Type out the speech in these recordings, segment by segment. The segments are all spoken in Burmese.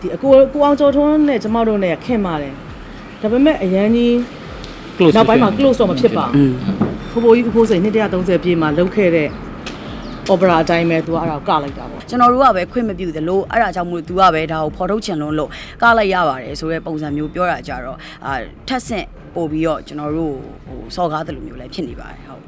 ဒီအကိုကိုအောင်ကျော်ထွန်းနဲ့ကျမတို့နဲ့ခင်ပါတယ်ဒါပေမဲ့အရန်ကြီး close နောက်ပိုင်းမှာ close တော့မဖြစ်ပါ อื ဘူး ม ဖိုးဖိုးကြီးဖိုးစိန်230ပြည့်မှာလုပ်ခဲ့တဲ့ opera အတိုင်းပဲသူကအဲ့ဒါကိုကလိုက်တာပေါ့ ကျွန်တော်တို့ကပဲခွင့်မပြုသလိုအဲ့ဒါကြောင့်မို့လို့ तू ကပဲဒါကိုဖော်ထုတ်ချင်လွန်းလို့ကားလိုက်ရပါတယ်ဆိုတဲ့ပုံစံမျိုးပြောတာကြတော့အာထက်ဆင့်ပို့ပြီးတော့ကျွန်တော်တို့ဟိုစော်ကားတယ်လို့မျိုးလည်းဖြစ်နေပါတယ်ဟုတ်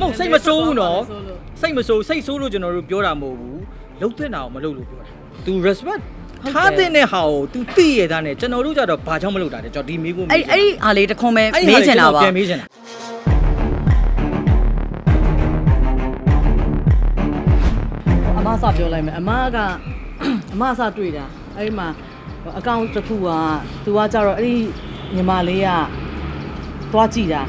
မဟုတ်စိတ်မဆိုးဘူးနော်စိတ်မဆိုးစိတ်ဆိုးလို့ကျွန်တော်တို့ပြောတာမဟုတ်ဘူးလှုပ်တဲ့နာကိုမလှုပ်လို့ပြောတာ तू respect ထားတဲ့နဲ့ဟာကို तू သိရတာနဲ့ကျွန်တော်တို့ကြတော့ဘာကြောင့်မလုပ်တာလဲကျွန်တော်ဒီမိကိုအဲ့အဲ့ဒီအားလေးတစ်ခွန်းပဲအဲ့ဒီမေးချင်တာပါပြန်မေးချင်တာအမအစပြောလိုက်မယ်အမကအမအစတွေ့တာအဲ့ဒီမှာအကောင့်တစ်ခုကသူကကြတော့အဲ့ဒီညီမလေးကသွားကြည့်တာ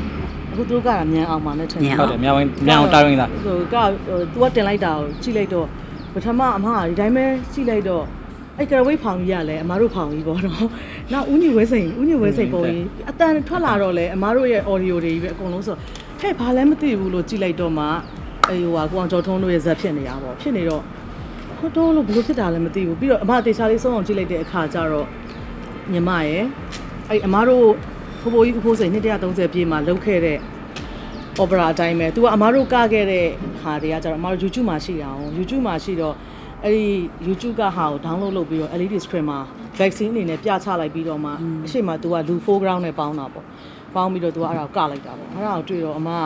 အခုသူတို့ကတာမြန်အောင်ပါနဲ့ထင်ဟုတ်တယ်မြောင်မြောင်တာရင်းသားဟိုကဟို तू ကတင်လိုက်တာကိုကြည့်လိုက်တော့ပထမအမကဒီတိုင်းပဲကြည့်လိုက်တော့ အဲ့ကရဝိတ်ဖောင်ကြီးကလည်းအမတို့ဖောင်ကြီးပေါ့နော်။နောက်ဦးညီဝဲစိန်ဦးညီဝဲစိန်ပုံကြီးအတန်ထွက်လာတော့လေအမတို့ရဲ့ audio တွေကြီးပဲအကုန်လုံးဆိုဟဲ့ဘာလဲမသိဘူးလို့ကြည့်လိုက်တော့မှအေးဟိုဟာကိုအောင်ကျော်ထုံးတို့ရဲ့ဇက်ဖြစ်နေတာပေါ့ဖြစ်နေတော့ဟိုတော့လို့ဘလို့ဖြစ်တာလဲမသိဘူးပြီးတော့အမတေချာလေးဆုံးအောင်ကြည့်လိုက်တဲ့အခါကျတော့ညီမရဲ့အဲ့အမတို့ဖိုးဖိုးကြီးဖိုးစိန်230ပြည့်မှာလုပ်ခဲ့တဲ့ opera အတိုင်းပဲသူကအမားတို့ကခဲ့တဲ့ဟာတွေကကျတော့အမားတို့ YouTube မှာရှိတာအောင် YouTube မှာရှိတော့ အဲ့ဒီ YouTube ကဟာကို download လုပ်ပြီးတော့ LED screen မှာ vaccine အနေနဲ့ပြချလိုက်ပြီးတော့မှအရှိမသူကလူ foreground နဲ့ပေါင်းတာပေါ့ပေါင်းပြီးတော့သူကအဲ့ဒါကိုကလိုက်တာပေါ့အဲ့ဒါကိုတွေ့တော့အမက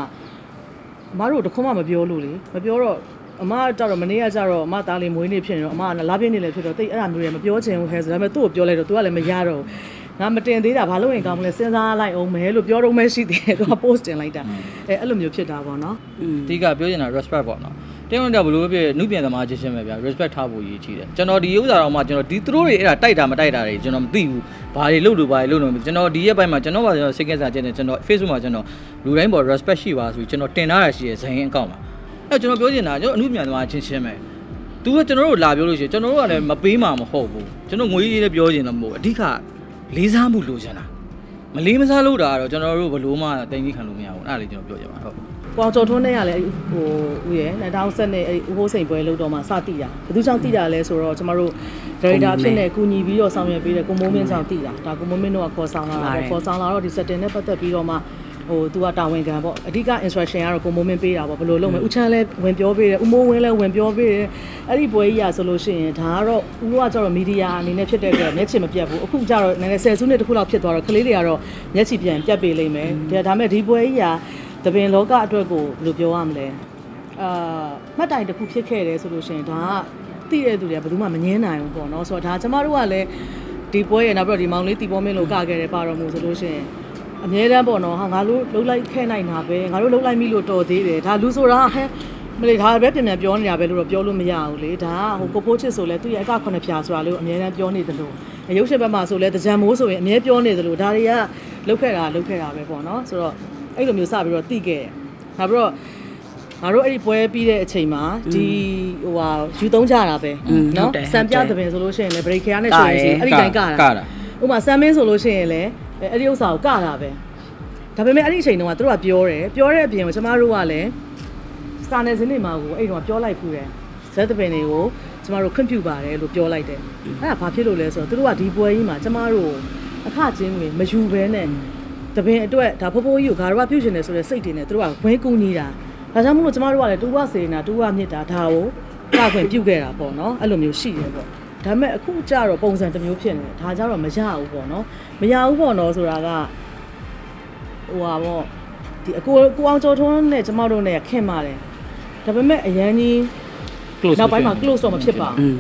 အမတို့တခွန်းမှမပြောလို့လေမပြောတော့အမကြတော့မနေ့ကကြတော့အမသားလေးမွေးနေ့ဖြစ်နေတော့အမကလာပြည့်နေလေဖြစ်တော့တိတ်အဲ့ဒါမျိုးတွေမပြောချင်ဘူးဟဲဆိုဒါပေမဲ့သူ့ကိုပြောလိုက်တော့သူကလည်းမရတော့ဘူးငါမတင်သေးတာဘာလို့ရင်ကောင်းမလဲစဉ်းစားလိုက်အောင်မယ်လို့ပြောတော့မှရှိသေးတယ်သူက post တင်လိုက်တာအဲအဲ့လိုမျိုးဖြစ်တာပေါ့နော်อืมအဓိကပြောချင်တာ respect ပေါ့နော် တင်းဝင်တော့ဘလို့ပဲဖြစ်နုပြန်သမားချင်းချင်းပဲဗျာ respect ထားဖို့ရည်ကြီးတယ်ကျွန်တော်ဒီဥစ္စာတော့မှကျွန်တော်ဒီသူတို့တွေအဲ့ဒါတိုက်တာမတိုက်တာတွေကျွန်တော်မသိဘူးဘာတွေလုပ်လို့ဘာတွေလုပ်လို့မသိကျွန်တော်ဒီရက်ပိုင်းမှာကျွန်တော်ပါကျွန်တော်စိတ်ကစားချက်နဲ့ကျွန်တော် Facebook မှာကျွန်တော်လူတိုင်းပေါ် respect ရှိပါဆိုပြီးကျွန်တော်တင်ထားတာရှိရဲ့ဇိုင်းအကောင့်မှာအဲ့ကျွန်တော်ပြောချင်တာကျွန်တော်အနုပြန်သမားချင်းချင်းပဲသူကကျွန်တော်တို့လာပြောလို့ရှိရင်ကျွန်တော်တို့ကလည်းမပေးမှာမဟုတ်ဘူးကျွန်တော်ငွေကြီးလည်းပြောချင်တော့မဟုတ်ဘူးအဓိကလေးစားမှုလိုချင်တာမလေးမစားလို့တာကတော့ကျွန်တော်တို့ဘလို့မှတင်ကြီးခံလို့မရဘူးအဲ့ဒါလေးကျွန်တော်ပြောချင်ပါဟုတ်။ ကွာကျော်ထွန်းနဲ့ကလည်းဟိုဦးရဲ့2010နဲ့အဲ့ဦးဟိုးစိန်ပွဲလို့တော့မှစတိတာ။ဘယ်သူကြောင့်တိတာလဲဆိုတော့ကျမတို့ဒါရိုက်တာဖြစ်နေကူညီပြီးတော့ဆောင်ရွက်ပေးတဲ့ကိုမိုးမင်းကြောင့်တိတာ။ဒါကိုမိုးမင်းတို့ကခေါ်ဆောင်လာတာပေါ့။ခေါ်ဆောင်လာတော့ဒီ setting နဲ့ပတ်သက်ပြီးတော့မှဟိုသူကတာဝန်ခံပေါ့အဓိက instruction ကတော့ကိုမိုးမင်းပေးတာပေါ့ဘယ်လိုလုပ်မလဲဦးချမ်းလည်းဝင်ပြောပေးတယ်ဦးမိုးဝင်းလည်းဝင်ပြောပေးတယ်အဲ့ဒီပွဲကြီးอ่ะဆိုလို့ရှိရင်ဒါကတော့ဦးကကျတော့မီဒီယာအနေနဲ့ဖြစ်တဲ့အတွက်မျက်ခြေမပြတ်ဘူးအခုကျတော့နည်းနည်းဆယ်စုနှစ်တစ်ခုလောက်ဖြစ်သွားတော့ကလေးတွေကတော့မျက်ခြေပြန်ပြတ်ပေးလိမ့်မယ်ဒါဒါပေမဲ့ဒီပွဲကြီးอ่ะ တပင်လောကအတွက်ကိုဘယ်လိုပြောရမလဲအာမှတ်တိုင်တစ်ခုဖြစ်ခဲ့တယ်ဆိုလို့ရှိရင်ဒါကသိတဲ့သူတွေကဘယ်သူမှမငင်းနိုင်ဘူးပေါ့နော်ဆိုတော့ဒါကျမတို့ကလည်းဒီပွဲရနောက်ပြီးတော့ဒီမောင်လေးတီပေါ်မင်းလို့ကခဲ့တယ်ပါတော်မူဆိုလို့ရှိရင်အမြဲတမ်းပေါ့နော်ဟာငါတို့လှုပ်လိုက်ခဲ့နိုင်တာပဲငါတို့လှုပ်လိုက်ပြီလို့တော်သေးတယ်ဒါလူဆိုတာဟဲ့မလေးဒါပဲပြန်ပြန်ပြောနေတာပဲလို့တော့ပြောလို့မရဘူးလေဒါကဟိုကိုဖိုးချစ်ဆိုလဲသူ့ရဲ့အကခုနှစ်ဖြာဆိုတာလေးကိုအမြဲတမ်းပြောနေသလိုရုပ်ရှင်ဘက်မှာဆိုလဲတကြံမိုးဆိုရင်အမြဲပြောနေသလိုဒါတွေကလှုပ်ခဲ့တာလှုပ်ခဲ့တာပဲပေါ့နော်ဆိုတော့ အဲ့လိုမျိုးစပြီးတော့တိခဲ့တယ်နောက်ပြီးတော့ငါတို့အဲ့ဒီပွဲပြီးတဲ့အချိန်မှာဒီဟိုဟာယူသုံးကြတာပဲอืมဟုတ်နော်တယ်စံပြသပင်ဆိုလို့ရှိရင်လည်းဗရိတ်ခရနဲ့ဆိုရင်စီအဲ့ဒီတိုင်းကတာကတာဥပမာဆမ်မင်းဆိုလို့ရှိရင်လည်းအဲအဲ့ဒီဥစ္စာကိုကတာပဲဒါပေမဲ့အဲ့ဒီအချိန်တုန်းကသူတို့ကပြောတယ်ပြောတဲ့အပြင်ကိုကျမတို့ကလည်းစာနယ်ဇင်းတွေမှာကိုအဲ့တုန်းကပြောလိုက်ဖူးတယ်ဇက်သပင်တွေကိုကျမတို့ခွင့်ပြုပါတယ်လို့ပြောလိုက်တယ်အဲ့ဒါဘာဖြစ်လို့လဲဆိုတော့သူတို့ကဒီပွဲကြီးမှာကျမတို့အခချင်းတွေမယူဘဲနဲ့ တပင်အတွက်ဒါဖိုးဖိုးကြီးကိုဂါရဝပြုရှင်တယ်ဆိုတဲ့စိတ်တွေနဲ့သူတို့ကဝင်းကူညီတာဒါကြောင့်မလို့ကျမတို့ကလည်းတူဝစေနာတူဝမြစ်တာဒါကိုကခွင့်ပြုခဲ့တာပေါ့နော်အဲ့လိုမျိုးရှိတယ်ပေါ့ဒါပေမဲ့အခုကျတော့ပုံစံတစ်မျိုးဖြစ်နေတယ်ဒါကြတော့မရဘူးပေါ့နော်မရဘူးပေါ့နော်ဆိုတာကဟိုပါပေါ့ဒီအကိုကိုအောင်ကျော်ထွန်းနဲ့ကျမတို့နဲ့ခင်ပါတယ်ဒါပေမဲ့အရန်ကြီး close နောက်ပိုင်းမှာ close တော့မဖြစ်ပါဘူး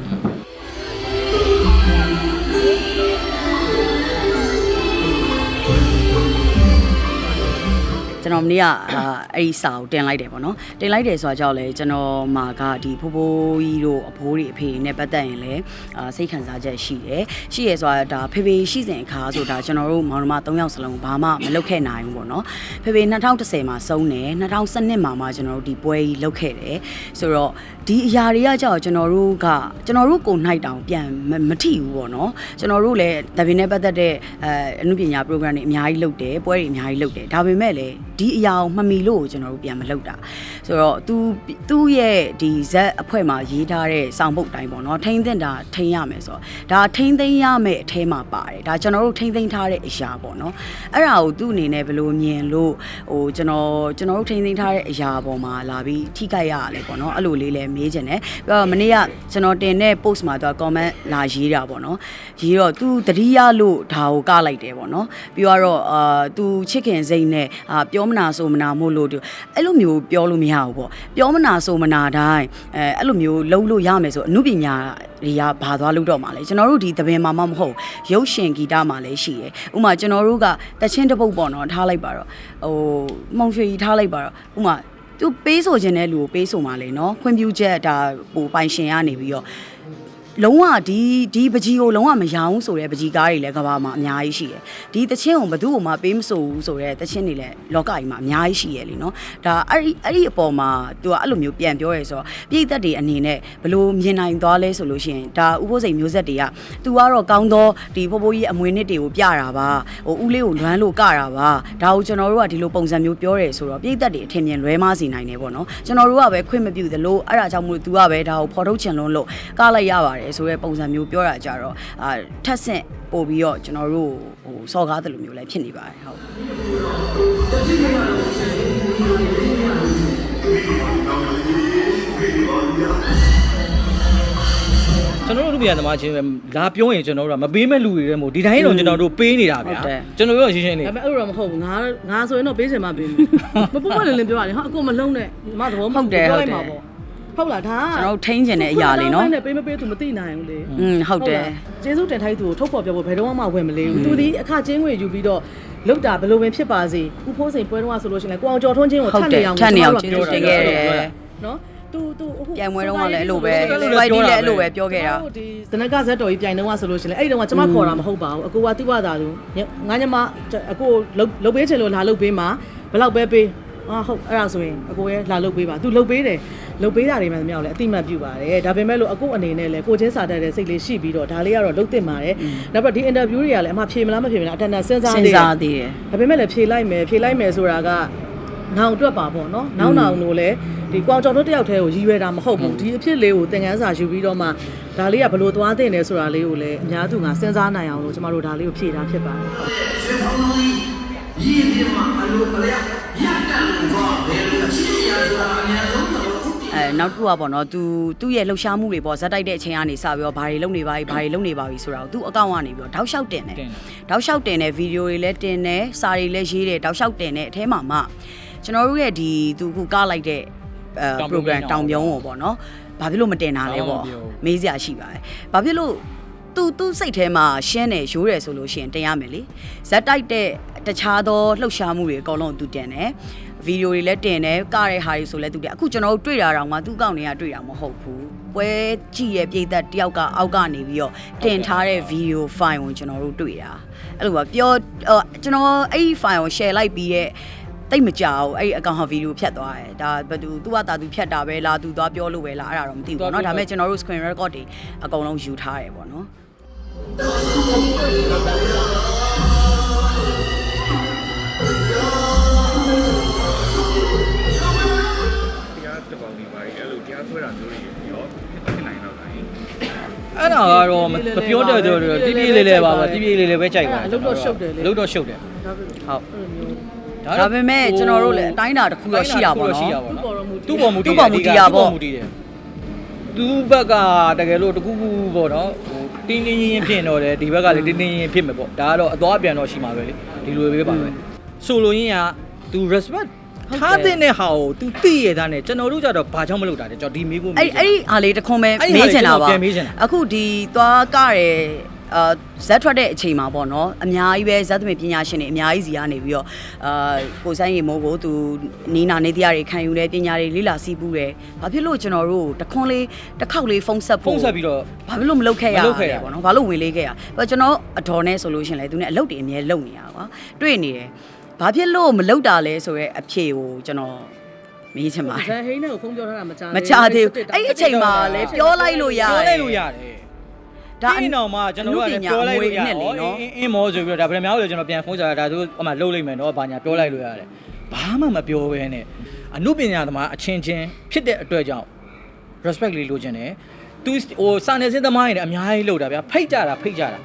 ကျွန်တော်မနေ့ကအာအဲ့ဒီစာကိုတင်လိုက်တယ်ပေါ့နော်တင်လိုက်တယ်ဆိုတာကြောင့်လဲကျွန်တော်မှာကဒီဖိုးဖိုးကြီးတို့အဖိုးတွေအဖေနဲ့ပတ်သက်ရင်လဲအာစိတ်ခံစားချက်ရှိတယ်ရှိရဆိုတာဒါဖေဖေရှိစဉ်အခါဆိုတာကျွန်တော်တို့မောင်နှမ၃ယောက်စလုံးဘာမှမလုပ်ခဲ့နိုင်ဘူးပေါ့နော်ဖေဖေ2010မှာဆုံးတယ်2012မှာမှကျွန်တော်တို့ဒီပွဲကြီးလုပ်ခဲ့တယ်ဆိုတော့ ဒီအရာတွေကကြောက်ကျွန်တော်တို့ကကျွန်တော်တို့ကိုနိုင်တောင်ပြန်မမထိဘူးပေါ့နော်ကျွန်တော်တို့လည်းဒါပင်နဲ့ပတ်သက်တဲ့အဲအမှုပညာ program တွေအများကြီးလုပ်တယ်ပွဲတွေအများကြီးလုပ်တယ်ဒါပေမဲ့လည်းဒီအရာကိုမမီလို့ကျွန်တော်တို့ပြန်မလုပ်တာဆိုတော့ तू သူ့ရဲ့ဒီဇက်အဖွဲ့မှာရေးထားတဲ့စောင်ပုတ်တိုင်းပေါ့နော်ထိမ့်တင်တာထိမ့်ရမယ်ဆိုတော့ဒါထိမ့်သိမ်းရမယ်အထဲမှာပါတယ်ဒါကျွန်တော်တို့ထိမ့်သိမ်းထားတဲ့အရာပေါ့နော်အဲ့ဒါကိုသူ့အနေနဲ့ဘယ်လိုမြင်လို့ဟိုကျွန်တော်ကျွန်တော်တို့ထိမ့်သိမ်းထားတဲ့အရာပေါ်မှာလာပြီးထိခိုက်ရရလဲပေါ့နော်အဲ့လိုလေးလည်းမေးချင်တယ်ပြီးတော့မနေ့ကကျွန်တော်တင်တဲ့ post မှာသူက comment လာရေးတာပေါ့နော်ရေးတော့ तू တတိယလို့ဒါကိုကလိုက်တယ်ပေါ့နော်ပြီးတော့အာ तू ချစ်ခင်စိတ်နဲ့အာပြောမနာဆိုမနာမို့လို့ तू အဲ့လိုမျိုးပြောလို့မရဘူးပေါ့ပြောမနာဆိုမနာတိုင်းအဲအဲ့လိုမျိုးလုံးလို့ရမယ်ဆိုအမှုပညာတွေကဘာသွားလို့တော့မှာလဲကျွန်တော်တို့ဒီသဘင်မှာမမဟုတ်ရုပ်ရှင်ဂီတမှာလည်းရှိတယ်ဥပမာကျွန်တော်တို့ကတချင်းတစ်ပုတ်ပေါ့နော်ထားလိုက်ပါတော့ဟိုမှုံရွှေကြီးထားလိုက်ပါတော့ဥပမာ သူပေးဆိုခြင်းတဲ့လူကိုပေးဆိုမှလေနော်ခွင့်ပြုချက်ဒါဟိုပိုင်ရှင်ကနေပြီးတော့ လုံးဝဒီဒီပကြီးကိုလုံးဝမရောင်းဆိုတဲ့ပကြီးကားတွေလည်းကဘာမှာအများကြီးရှိတယ်ဒီတချင်းကိုဘသူ့ကိုမှပေးမဆိုဘူးဆိုတဲ့တချင်းတွေလည်းလောကကြီးမှာအများကြီးရှိရလေနော်ဒါအဲ့ဒီအဲ့ဒီအပေါ်မှာသူကအဲ့လိုမျိုးပြန်ပြောရဲဆိုတော့ပြည်သက်တွေအနေနဲ့ဘလို့မြင်နိုင်သွားလဲဆိုလို့ရှိရင်ဒါဥပိုးစိန်မျိုးဆက်တွေကသူကတော့ကောင်းသောဒီဖိုးဖိုးကြီးအမွေနှစ်တွေကိုပြတာပါဟိုဦးလေးကိုလွမ်းလို့ကတာပါဒါကိုကျွန်တော်တို့ကဒီလိုပုံစံမျိုးပြောရဲဆိုတော့ပြည်သက်တွေအထင်မြင်လွဲမစီနိုင်တယ်ပေါ့နော်ကျွန်တော်တို့ကပဲခွင့်မပြုသလိုအဲ့ဒါကြောင့်မို့လို့ तू ကပဲဒါကိုဖော်ထုတ်ချင်လွန်းလို့ကလိုက်ရပါတယ်ဆိုတဲ့ပုံစံမျိုးပြောတာကြတော့အာထက်ဆင့်ပို့ပြီးတော့ကျွန်တော်တို့ဟိုစော်ကားတယ်လို့မျိုးလည်းဖြစ်နေပါတယ်ဟုတ်ကျွန်တော်တို့လူပြန်သမားချင်းပဲလာပြောရင်ကျွန်တော်တို့ကမပေးမဲ့လူတွေတဲ့မို့ဒီတိုင်းတော့ကျွန်တော်တို့ပေးနေတာဗျာကျွန်တော်တို့ရှင်းရှင်းလေးဒါပေမဲ့အဲ့လိုတော့မဟုတ်ဘူးငါငါဆိုရင်တော့ပေးချင်မှပေးမယ်မပုတ်ပွက်လင်းလင်းပြောရတယ်ဟာအကိုမလုံးနဲ့ဒီမှာသဘောမဟုတ်ပြောလိုက်မှာပေါ့ ဟုတ်လားဒါကျွန်တော်တို့ထိန်းကျင်တဲ့အရာလေးနော်နဲ့ပေးမပေးသူမသိနိုင်ဘူးလေอืมဟုတ်တယ်ကျေးဇူးတင်ထိုက်သူကိုထုတ်ဖော်ပြောဖို့ဘယ်တော့မှဝင်မလေးဘူးသူဒီအခချင်းငွေယူပြီးတော့လောက်တာဘယ်လိုပင်ဖြစ်ပါစေဥဖိုးစိန်ပွဲတော့ဆိုလို့ရှိရင်ကိုအောင်ကျော်ထွန်းချင်းကိုထပ်နေအောင်ထပ်နေအောင်ကျေးဇူးတင်ခဲ့တယ်နော်သူသူအခုပြိုင်ပွဲတော့ကလည်းအဲ့လိုပဲ YD လည်းအဲ့လိုပဲပြောခဲ့တာဒီဇနကဇက်တော်ကြီးပြိုင်တော့ဆိုလို့ရှိရင်အဲ့ဒီတော့ကကျွန်မခေါ်တာမဟုတ်ပါဘူးအကိုကသူ့ဘာသာသူငါညမအကိုလုတ်လုတ်ပေးချင်လို့လာလုတ်ပေးမှာဘယ်လောက်ပဲပေး အာဟုတ်အဲ့ဒါဆိုရင်အကိုရဲ့လာလုတ်ပေးပါသူလုတ်ပေးတယ်လုတ်ပေးတာတွေမှမြောက်လဲအတိမတ်ပြုပါတယ်ဒါပေမဲ့လို့အကိုအနေနဲ့လဲကိုချင်းစာတတ်တဲ့စိတ်လေးရှိပြီးတော့ဒါလေးကတော့လုတ်တင်ပါတယ်နောက်ပြီးဒီအင်တာဗျူးတွေကလည်းအမှဖြေမလားမဖြေမလားအတန်တန်စဉ်းစားစဉ်းသေးတယ်စားသေးတယ်ဒါပေမဲ့လည်းဖြေလိုက်မယ်ဖြေလိုက်မယ်ဆိုတာကနောင်အတွက်ပါပေါ့နော်နောက်နောင်တို့လည်းဒီကွာကြော်တို့တယောက်တည်းကိုရည်ရွယ်တာမဟုတ်ဘူးဒီအဖြစ်လေးကိုသင်ခန်းစာယူပြီးတော့မှဒါလေးကဘယ်လိုသွားတင်တယ်ဆိုတာလေးကိုလည်းအများသူကစဉ်းစားနိုင်အောင်လို့ကျမတို့ဒါလေးကိုဖြေတာဖြစ်ပါတယ် ရည်ရည်မှာအလိုအလျောက်ရက်တန်လို့ခေါ်ဘယ်လိုချစ်ရဆိုတာအများဆုံးတော့အဲနောက်တစ်ခုကပေါ့နော်သူသူ့ရဲ့လှုပ်ရှားမှုတွေပေါ့ဇက်တိုက်တဲ့အချိန်ကနေစပြီးတော့ဘာတွေလုပ်နေပါ ਈ ဘာတွေလုပ်နေပါ ਈ ဆိုတာကိုသူ့အကောင့်ကနေပြီးတော့တောက်လျှောက်တင်တယ်တောက်လျှောက်တင်တယ်ဗီဒီယိုတွေလည်းတင်တယ်စာတွေလည်းရေးတယ်တောက်လျှောက်တင်တယ်အထဲမှာမှကျွန်တော်တို့ရဲ့ဒီသူခုကလိုက်တဲ့အဲ program တောင်ပြုံးကိုပေါ့နော်ဘာဖြစ်လို့မတင်တာလဲပေါ့မေးစရာရှိပါတယ်ဘာဖြစ်လို့ သူသူစိတ်ထဲမှာရှင်းတယ်ရိုးတယ်ဆိုလို့ရှိရင်တင်ရမယ်လေဇက်တိုက်တဲ့တခြားသောလှုပ်ရှားမှုတွေအကုန်လုံးသူတင်တယ်ဗီဒီယိုတွေလည်းတင်တယ်ကတဲ့ဟာတွေဆိုလည်းသူတင်အခုကျွန်တော်တို့တွေ့တာတော့မှသူ့အကောင့်တွေကတွေ့တာမဟုတ်ဘူးပွဲကြည့်ရဲ့ပြည်သက်တယောက်ကအောက်ကနေပြီးတော့တင်ထားတဲ့ဗီဒီယို file ကိုကျွန်တော်တို့တွေ့တာအဲ့လိုပါပြောအော်ကျွန်တော်အဲ့ဒီ file ကို share လိုက်ပြီးရဲ့တိတ်မကြောက်အဲ့ဒီအကောင့်ဟာဗီဒီယိုဖြတ်သွားတယ်ဒါဘယ်သူသူကတာသူဖြတ်တာပဲလားသူသွားပြောလို့ပဲလားအဲ့ဒါတော့မသိဘူးပေါ့နော်ဒါပေမဲ့ကျွန်တော်တို့ screen record တွေအကုန်လုံးယူထားတယ်ပေါ့နော် တရားတစ်ပေါင်းဒီပါရီအဲ့လိုတရားဆွဲတာမျိုးတွေရောဖြစ်နိုင်တော့လားအဲ့ဒါကတော့မမပြောတတ်တော့တိပြည့်လေးလေးပါပါတိပြည့်လေးလေးပဲကြိုက်ပါလုတ်တော့ရှုပ်တယ်လေလုတ်တော့ရှုပ်တယ်ဒါပဲဟုတ်အဲ့လိုမျိုးဒါပေမဲ့ကျွန်တော်တို့လည်းအတိုင်းအတာတစ်ခုတော့ရှိတာပေါ့နော် သူ့ပေါ်မူတည်သူ့ပေါ်မူတည်တာပေါ့ သူ့ပေါ်မူတည်တယ်သူ့ဘက်ကတကယ်လို့တကူကူပေါ့နော်ဟို တင်းတင်းရင်ရင်ဖြစ်တော့တယ်ဒီဘက်ကလည်းတင်းတင်းရင်ရင်ဖြစ်မယ်ပေါ့ဒါကတော့အသွားအပြန်တော့ရှိမှာပဲလေဒီလိုပဲပါပဲဆိုလိုရင်းက तू respect ထားတဲ့ဟာကို तू သိရတာနဲ့ကျွန်တော်တို့ကြတော့ဘာကြောင့်မလုပ်တာလဲကျွန်တော်ဒီမေးဖို့အဲ့အဲ့ဒီအားလေးတစ်ခွန်းပဲအဲ့ဒီမေးဟာလေးချင်တာပါကျွန်တော်ပြန်မေးချင်တာအခုဒီသွားကရဲ အာဇက်ထွက်တဲ့အချိန်မှာပေါ့နော်အများကြီးပဲဇက်သမင်ပညာရှင်တွေအများကြီးစီကနေပြီးတော့အာကိုဆိုင်ရီမိုးကိုသူနီးနာနေတရားတွေခံယူတယ်ပညာတွေလေ့လာစီးပူးတယ်ဘာဖြစ်လို့ကျွန်တော်တို့တခွန်းလေးတစ်ခေါက်လေးဖုန်းဆက်ဖုဖို့န်းဆက်ပြီးတော့ဘာဖြစ်လို့မလုပ်ခဲ့ရမလုပ်ခဲ့ရလဲပေါ့နော်ဘာလို့ဝင်လေးခဲ့ရဘာကျွန်တော်အတော်နဲ့ဆိုလို့ရှရင်လေသူနဲ့အလုပ်တွေအမြဲလုပ်နေတာကွာတွေ့နေတယ်ဘာဖြစ်လို့မလုပ်တာလဲဆိုရဲအဖြေကိုကျွန်တော်မေးချင်ပါဇန်ဟိန်းနဲ့ကိုဖုန်းပြောထားတာမကြားမချသေးဘူးအဲ့ဒီအချိန်မှာလည်းပြောလိုက်လို့ရပြောတလိုယ်က်လို့ရတယ် ဒါအင်းတော်မှာကျွန်တော်တို့ကလည်းပြောလိုက်လို့ရတယ်နော်အင်းမောဆိုပြီးတော့ဒါဗရမယာကိုလည်းကျွန်တော်ပြန်ဖုန်းဆက်တာဒါသူဟိုမှာလှုပ်လိုက်မယ်နော်ဘာညာပြောလိုက်လို့ရတယ်ဘာမှမပြောဘဲနဲ့အမှုပညာသမားအချင်းချင်းဖြစ်တဲ့အတွက်ကြောင့် respect လေးလိုချင်တယ်သူဟိုစာနယ်ဇင်းသမားတွေလည်းအများကြီးလှုပ်တာဗျာဖိတ်ကြတာဖိတ်ကြတာ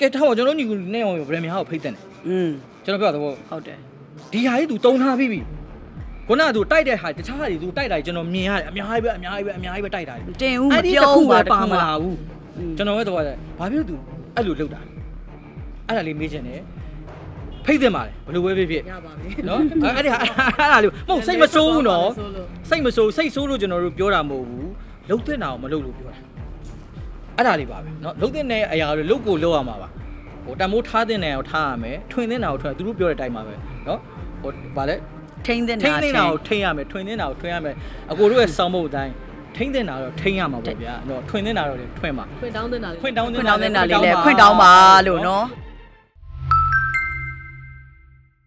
ကဲတော့ကျွန်တော်ညီကနဲ့ဗရမယာကိုဖိတ်တဲ့တယ်อืมကျွန်တော်ပြောတာဟုတ်တယ်ဒီဟာကြီး तू တုံထားပြီးပြီ ခုနကသူတိုက်တဲ့ဟာတခြားဟာတွေသူတိုက်တာကျွန်တော်မြင်ရတယ်အများကြီးပဲအများကြီးပဲအများကြီးပဲတိုက်တာတွေတင်ဦးမပြောဘူးပါတခုမလာဘူးကျွန်တော်ရဲ့တော့ဘာဖြစ်လို့သူအဲ့လိုလုပ်တာအဲ့ဒါလေးမေးချင်တယ်ဖိတ်တင်ပါတယ်ဘလို့ပဲဖြစ်ဖြစ်ရပါပြီနော်အဲ့ဒီဟာအဲ့ဒါလေးမဟုတ်စိတ်မဆိုးဘူးနော်စိတ်မဆိုးစိတ်ဆိုးလို့ကျွန်တော်တို့ပြောတာမဟုတ်ဘူးလုံးတဲ့တာကိုမလုပ်လို့ပြောတာအဲ့ဒါလေးပါပဲနော်လုံးတဲ့အရာတွေလုတ်ကိုလောက်ရမှာပါဟိုတမိုးထားတဲ့နေရာကိုထားရမယ်ထွင်တဲ့နေရာကိုထွင်သူတို့ပြောတဲ့အတိုင်းပါပဲနော်ဟိုဗာလဲ ထိမ့်တဲ့ထိနာန်းသိမ်းတာကိုထိန်းရမယ်ထွင်သိမ်းတာကိုထွင်ရမယ်အကိုတို့ရဲ့စောင်းမှုအတိုင်းထိန်းသိမ်းတာတော့ထိန်းရမှာပေါ့ဗျာတော့ထွင်သိမ်းတာတော့လည်းထွင်ပါခွင့်တောင်းတင်တာလေခွင့်တောင်းခွင့်တောင်းတဲ့နာလေးလဲခွင့်တောင်းပါလို့နော်